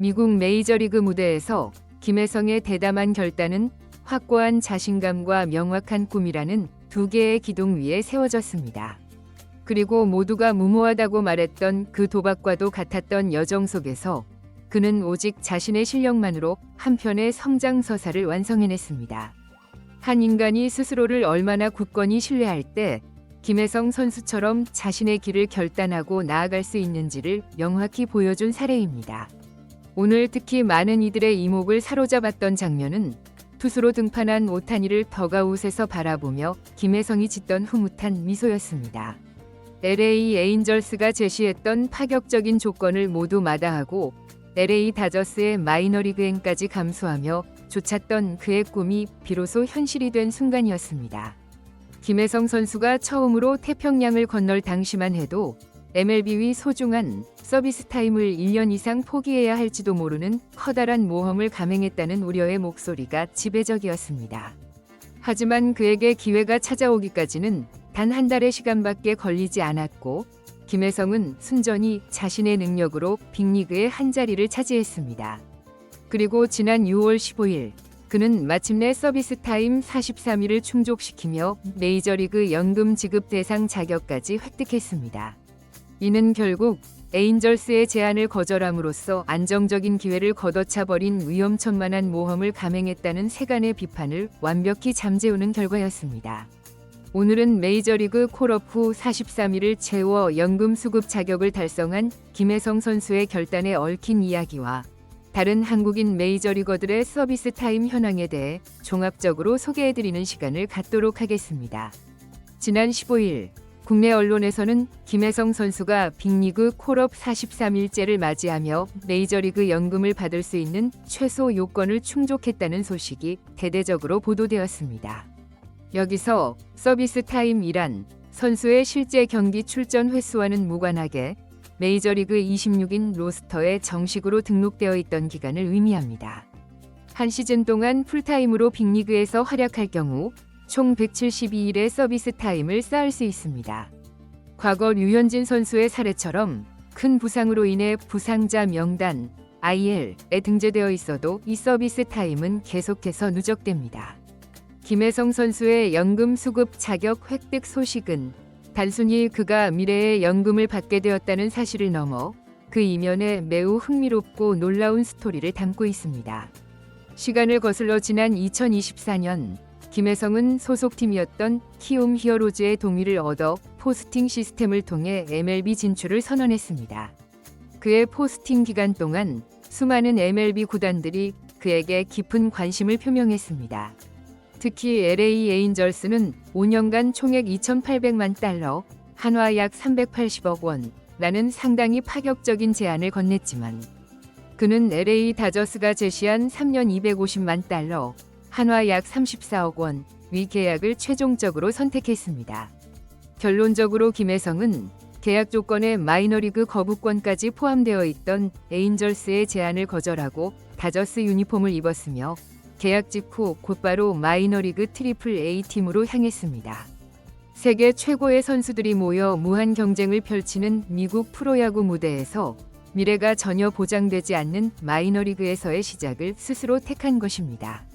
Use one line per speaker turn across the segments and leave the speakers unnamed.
미국 메이저리그 무대에서 김혜성의 대담한 결단은 확고한 자신감과 명확한 꿈이라는 두 개의 기둥 위에 세워졌습니다. 그리고 모두가 무모하다고 말했던 그 도박과도 같았던 여정 속에서 그는 오직 자신의 실력만으로 한 편의 성장 서사를 완성해냈습니다. 한 인간이 스스로를 얼마나 굳건히 신뢰할 때 김혜성 선수처럼 자신의 길을 결단하고 나아갈 수 있는지를 명확히 보여준 사례입니다. 오늘 특히 많은 이들의 이목을 사로잡았던 장면은 투수로 등판한 오타니를 더가웃에서 바라보며 김혜성이 짓던 흐뭇한 미소였습니다. LA 에인절스가 제시했던 파격적인 조건을 모두 마다하고 LA 다저스의 마이너리그행까지 감수하며 좇았던 그의 꿈이 비로소 현실이 된 순간이었습니다. 김혜성 선수가 처음으로 태평양을 건널 당시만 해도 MLB 위 소중한 서비스 타임을 1년 이상 포기해야 할지도 모르는 커다란 모험을 감행했다는 우려의 목소리가 지배적이었습니다. 하지만 그에게 기회가 찾아오기까지는 단 한 달의 시간밖에 걸리지 않았고 김혜성은 순전히 자신의 능력으로 빅리그의 한 자리를 차지했습니다. 그리고 지난 6월 15일 그는 마침내 서비스 타임 43일을 충족시키며 메이저리그 연금 지급 대상 자격까지 획득했습니다. 이는 결국 에인절스의 제안을 거절함으로써 안정적인 기회를 걷어차 버린 위험천만한 모험을 감행했다는 세간의 비판을 완벽히 잠재우는 결과였습니다. 오늘은 메이저리그 콜업 후 43일을 채워 연금 수급 자격을 달성한 김혜성 선수의 결단에 얽힌 이야기와 다른 한국인 메이저리거들의 서비스 타임 현황에 대해 종합적으로 소개해드리는 시간을 갖도록 하겠습니다. 지난 15일 국내 언론에서는 김혜성 선수가 빅리그 콜업 43일째를 맞이하며 메이저리그 연금을 받을 수 있는 최소 요건을 충족했다는 소식이 대대적으로 보도되었습니다. 여기서 서비스 타임이란 선수의 실제 경기 출전 횟수와는 무관하게 메이저리그 26인 로스터에 정식으로 등록되어 있던 기간을 의미합니다. 한 시즌 동안 풀타임으로 빅리그에서 활약할 경우 총 172일의 서비스 타임을 쌓을 수 있습니다. 과거 류현진 선수의 사례처럼 큰 부상으로 인해 부상자 명단 IL에 등재되어 있어도 이 서비스 타임은 계속해서 누적됩니다. 김혜성 선수의 연금 수급 자격 획득 소식은 단순히 그가 미래에 연금을 받게 되었다는 사실을 넘어 그 이면에 매우 흥미롭고 놀라운 스토리를 담고 있습니다. 시간을 거슬러 지난 2024년 김혜성은 소속팀이었던 키움 히어로즈의 동의를 얻어 포스팅 시스템을 통해 MLB 진출을 선언했습니다. 그의 포스팅 기간 동안 수많은 MLB 구단들이 그에게 깊은 관심을 표명했습니다. 특히 LA 에인절스는 5년간 총액 2,800만 달러, 한화 약 380억 원, 라는 상당히 파격적인 제안을 건넸지만 그는 LA 다저스가 제시한 3년 250만 달러, 한화 약 34억 원, 위 계약을 최종적으로 선택했습니다. 결론적으로 김혜성은 계약 조건에 마이너리그 거부권까지 포함되어 있던 에인절스의 제안을 거절하고 다저스 유니폼을 입었으며 계약 직후 곧바로 마이너리그 트리플 A 팀으로 향했습니다. 세계 최고의 선수들이 모여 무한 경쟁을 펼치는 미국 프로야구 무대에서 미래가 전혀 보장되지 않는 마이너리그에서의 시작을 스스로 택한 것입니다.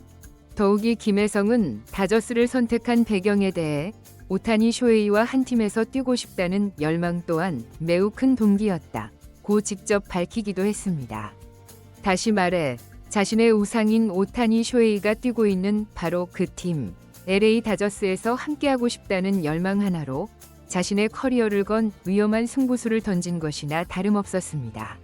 더욱이 김혜성은 다저스를 선택한 배경에 대해 오타니 쇼헤이와 한 팀에서 뛰고 싶다는 열망 또한 매우 큰 동기였다. 고 직접 밝히기도 했습니다. 다시 말해 자신의 우상인 오타니 쇼헤이가 뛰고 있는 바로 그 팀, LA 다저스에서 함께하고 싶다는 열망 하나로 자신의 커리어를 건 위험한 승부수를 던진 것이나 다름없었습니다.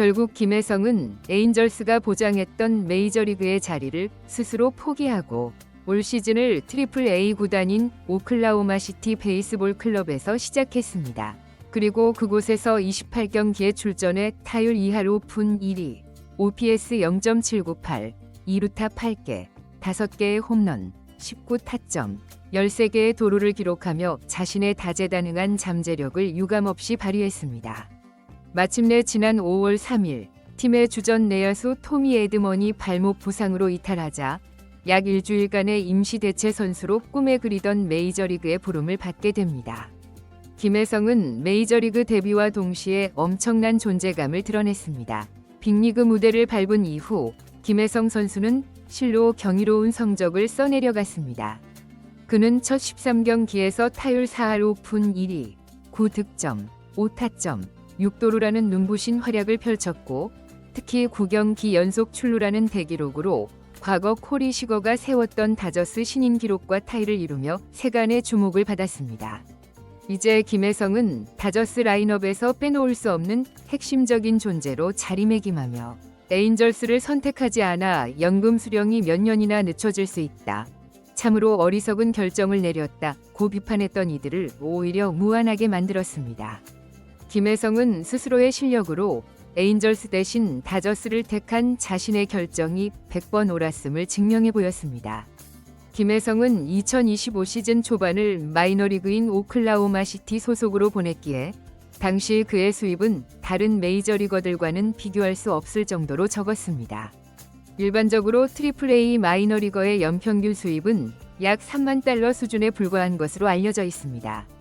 결국 김혜성은 에인절스가 보장했던 메이저리그의 자리를 스스로 포기하고 올 시즌을 트리플 A 구단인 오클라호마 시티 베이스볼 클럽에서 시작했습니다. 그리고 그곳에서 28경기에 출전해 타율 2할 5푼 1위, OPS 0.798, 2루타 8개, 5개의 홈런, 19타점, 13개의 도루를 기록하며 자신의 다재다능한 잠재력을 유감없이 발휘했습니다. 마침내 지난 5월 3일 팀의 주전 내야수 토미 에드먼이 발목 부상으로 이탈하자 약 일주일간의 임시 대체 선수로 꿈에 그리던 메이저리그의 부름을 받게 됩니다. 김혜성은 메이저리그 데뷔와 동시에 엄청난 존재감을 드러냈습니다. 빅리그 무대를 밟은 이후 김혜성 선수는 실로 경이로운 성적을 써내려갔습니다. 그는 첫 13경기에서 타율 4할 5푼 1위, 9득점, 5타점, 6도루라는 눈부신 활약을 펼쳤고 특히 9경기 연속 출루라는 대기록으로 과거 코리 시거가 세웠던 다저스 신인 기록과 타이를 이루며 세간의 주목을 받았습니다. 이제 김혜성은 다저스 라인업에서 빼놓을 수 없는 핵심적인 존재로 자리매김하며 에인절스를 선택하지 않아 연금 수령이 몇 년이나 늦춰질 수 있다. 참으로 어리석은 결정을 내렸다. 고 비판했던 이들을 오히려 무한하게 만들었습니다. 김혜성은 스스로의 실력으로 에인절스 대신 다저스를 택한 자신의 결정이 100번 옳았음을 증명해 보였습니다. 김혜성은 2025 시즌 초반을 마이너리그인 오클라호마 시티 소속으로 보냈기에 당시 그의 수입은 다른 메이저리거들과는 비교할 수 없을 정도로 적었습니다. 일반적으로 트리플 A 마이너리거의 연평균 수입은 약 3만 달러 수준에 불과한 것으로 알려져 있습니다.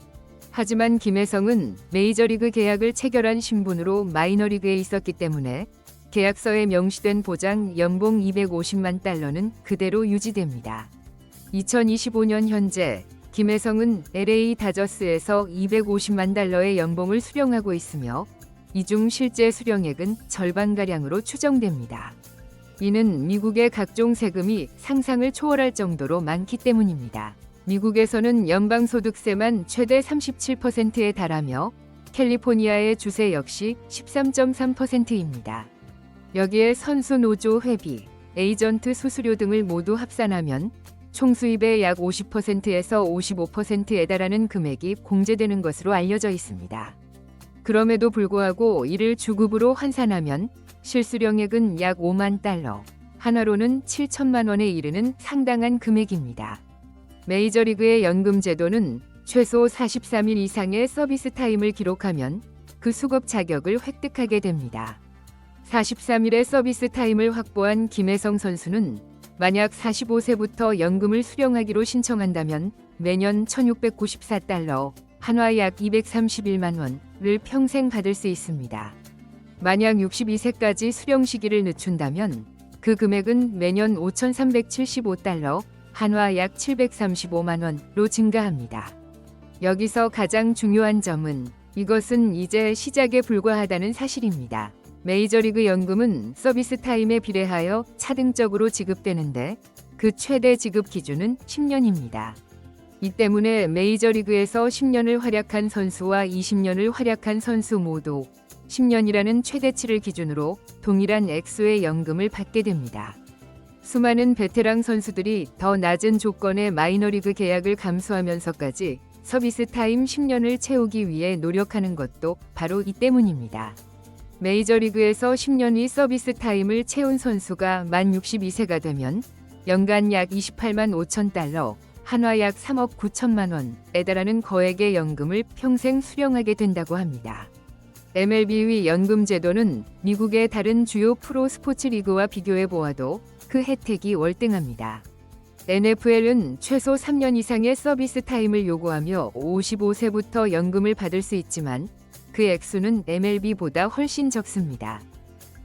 하지만 김혜성은 메이저리그 계약을 체결한 신분으로 마이너리그에 있었기 때문에 계약서에 명시된 보장 연봉 250만 달러는 그대로 유지됩니다. 2025년 현재 김혜성은 LA 다저스에서 250만 달러의 연봉을 수령하고 있으며 이중 실제 수령액은 절반가량으로 추정됩니다. 이는 미국의 각종 세금이 상상을 초월할 정도로 많기 때문입니다. 미국에서는 연방소득세만 최대 37%에 달하며 캘리포니아의 주세 역시 13.3%입니다. 여기에 선수 노조 회비, 에이전트 수수료 등을 모두 합산하면 총 수입의 약 50%에서 55%에 달하는 금액이 공제되는 것으로 알려져 있습니다. 그럼에도 불구하고 이를 주급으로 환산하면 실수령액은 약 5만 달러, 하나로는 7천만 원에 이르는 상당한 금액입니다. 메이저리그의 연금 제도는 최소 43일 이상의 서비스 타임을 기록하면 그 수급 자격을 획득하게 됩니다. 43일의 서비스 타임을 확보한 김혜성 선수는 만약 45세부터 연금을 수령하기로 신청한다면 매년 1694달러, 한화 약 231만 원을 평생 받을 수 있습니다. 만약 62세까지 수령 시기를 늦춘다면 그 금액은 매년 5,375달러, 한화 약 735만 원로 증가합니다. 여기서 가장 중요한 점은 이것은 이제 시작에 불과하다는 사실입니다. 메이저리그 연금은 서비스 타임에 비례하여 차등적으로 지급되는데 그 최대 지급 기준은 10년입니다. 이 때문에 메이저리그에서 10년을 활약한 선수와 20년을 활약한 선수 모두 10년이라는 최대치를 기준으로 동일한 액수의 연금을 받게 됩니다. 수많은 베테랑 선수들이 더 낮은 조건의 마이너리그 계약을 감수하면서까지 서비스 타임 10년을 채우기 위해 노력하는 것도 바로 이 때문입니다. 메이저리그에서 10년의 서비스 타임을 채운 선수가 만 62세가 되면 연간 약 28만 5천 달러, 한화 약 3억 9천만 원에 달하는 거액의 연금을 평생 수령하게 된다고 합니다. MLB의 연금 제도는 미국의 다른 주요 프로 스포츠 리그와 비교해 보아도 그 혜택이 월등합니다. NFL은 최소 3년 이상의 서비스 타임을 요구하며 55세부터 연금을 받을 수 있지만 그 액수는 MLB보다 훨씬 적습니다.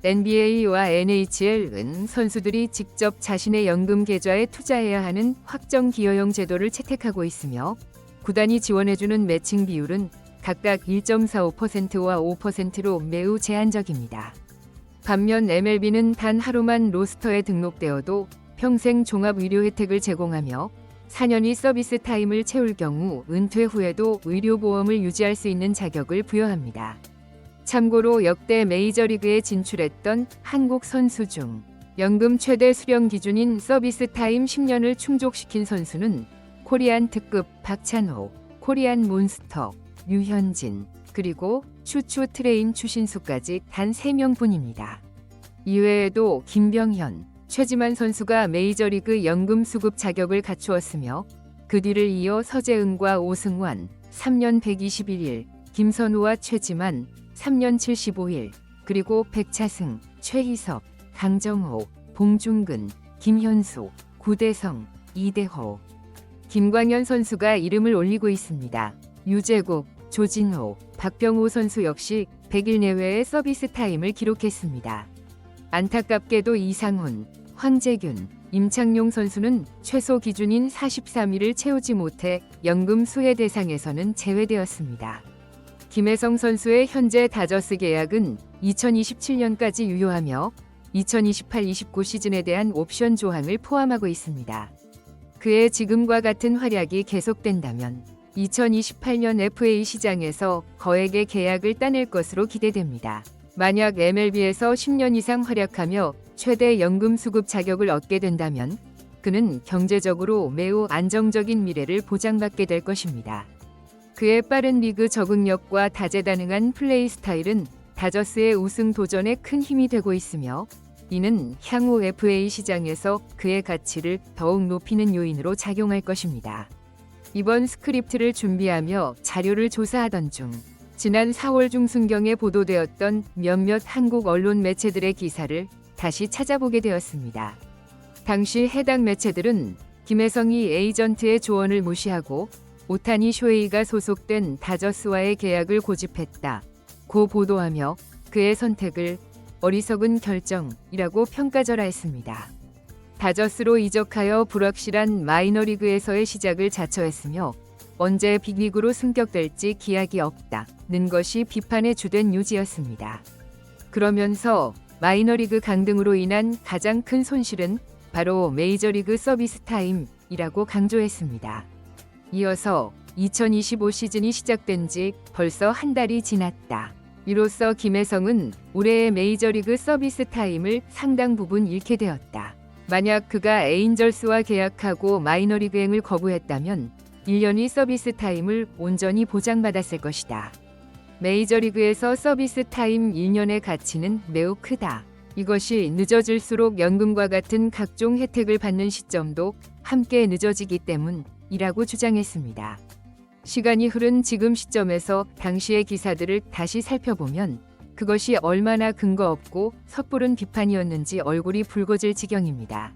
NBA와 NHL은 선수들이 직접 자신의 연금 계좌에 투자해야 하는 확정 기여형 제도를 채택하고 있으며 구단이 지원해주는 매칭 비율은 각각 1.45%와 5%로 매우 제한적입니다. 반면 MLB는 단 하루만 로스터에 등록되어도 평생 종합 의료 혜택을 제공하며 4년이 서비스 타임을 채울 경우 은퇴 후에도 의료보험을 유지할 수 있는 자격을 부여합니다. 참고로 역대 메이저리그에 진출했던 한국 선수 중 연금 최대 수령 기준인 서비스 타임 10년을 충족시킨 선수는 코리안 특급 박찬호, 코리안 몬스터, 유현진, 그리고 추추 트레인 추신수까지 단 3명뿐입니다. 이외에도 김병현, 최지만 선수가 메이저리그 연금 수급 자격을 갖추었으며 그 뒤를 이어 서재은과 오승환 3년 121일, 김선우와 최지만 3년 75일, 그리고 백차승, 최희섭, 강정호, 봉중근, 김현수, 구대성, 이대호, 김광현 선수가 이름을 올리고 있습니다. 유재국, 조진호, 박병호 선수 역시 100일 내외의 서비스 타임을 기록했습니다. 안타깝게도 이상훈, 황재균, 임창용 선수는 최소 기준인 43일을 채우지 못해 연금 수혜 대상에서는 제외되었습니다. 김혜성 선수의 현재 다저스 계약은 2027년까지 유효하며 2028-29 시즌에 대한 옵션 조항을 포함하고 있습니다. 그의 지금과 같은 활약이 계속된다면 2028년 FA 시장에서 거액의 계약을 따낼 것으로 기대됩니다. 만약 MLB에서 10년 이상 활약하며 최대 연금 수급 자격을 얻게 된다면 그는 경제적으로 매우 안정적인 미래를 보장받게 될 것입니다. 그의 빠른 리그 적응력과 다재다능한 플레이 스타일은 다저스의 우승 도전에 큰 힘이 되고 있으며 이는 향후 FA 시장에서 그의 가치를 더욱 높이는 요인으로 작용할 것입니다. 이번 스크립트를 준비하며 자료를 조사하던 중 지난 4월 중순경에 보도되었던 몇몇 한국 언론 매체들의 기사를 다시 찾아보게 되었습니다. 당시 해당 매체들은 김혜성이 에이전트의 조언을 무시하고 오타니 쇼헤이가 소속된 다저스와의 계약을 고집했다. 고 보도하며 그의 선택을 어리석은 결정이라고 평가절하했습니다. 다저스로 이적하여 불확실한 마이너리그에서의 시작을 자처했으며 언제 빅리그로 승격될지 기약이 없다는 것이 비판의 주된 요지였습니다. 그러면서 마이너리그 강등으로 인한 가장 큰 손실은 바로 메이저리그 서비스 타임이라고 강조했습니다. 이어서 2025 시즌이 시작된 지 벌써 한 달이 지났다. 이로써 김혜성은 올해의 메이저리그 서비스 타임을 상당 부분 잃게 되었다. 만약 그가 에인절스와 계약하고 마이너리그행을 거부했다면 1년이 서비스 타임을 온전히 보장받았을 것이다. 메이저리그에서 서비스 타임 1년의 가치는 매우 크다. 이것이 늦어질수록 연금과 같은 각종 혜택을 받는 시점도 함께 늦어지기 때문이라고 주장했습니다. 시간이 흐른 지금 시점에서 당시의 기사들을 다시 살펴보면 그것이 얼마나 근거 없고 섣부른 비판이었는지 얼굴이 붉어질 지경입니다.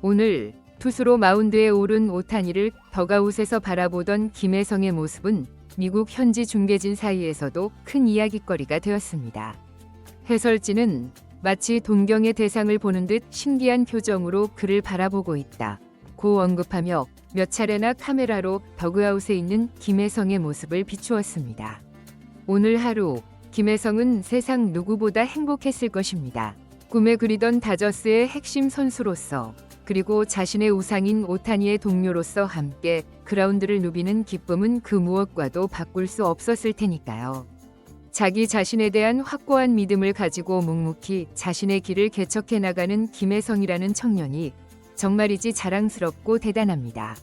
오늘 투수로 마운드에 오른 오타니를 더가웃에서 바라보던 김혜성의 모습은 미국 현지 중계진 사이에서도 큰 이야기거리가 되었습니다. 해설진은 마치 동경의 대상을 보는 듯 신기한 표정으로 그를 바라보고 있다. 고 언급하며 몇 차례나 카메라로 더그아웃에 있는 김혜성의 모습을 비추었습니다. 오늘 하루 김혜성은 세상 누구보다 행복했을 것입니다. 꿈에 그리던 다저스의 핵심 선수로서 그리고 자신의 우상인 오타니의 동료로서 함께 그라운드를 누비는 기쁨은 그 무엇과도 바꿀 수 없었을 테니까요. 자기 자신에 대한 확고한 믿음을 가지고 묵묵히 자신의 길을 개척해 나가는 김혜성이라는 청년이 정말이지 자랑스럽고 대단합니다.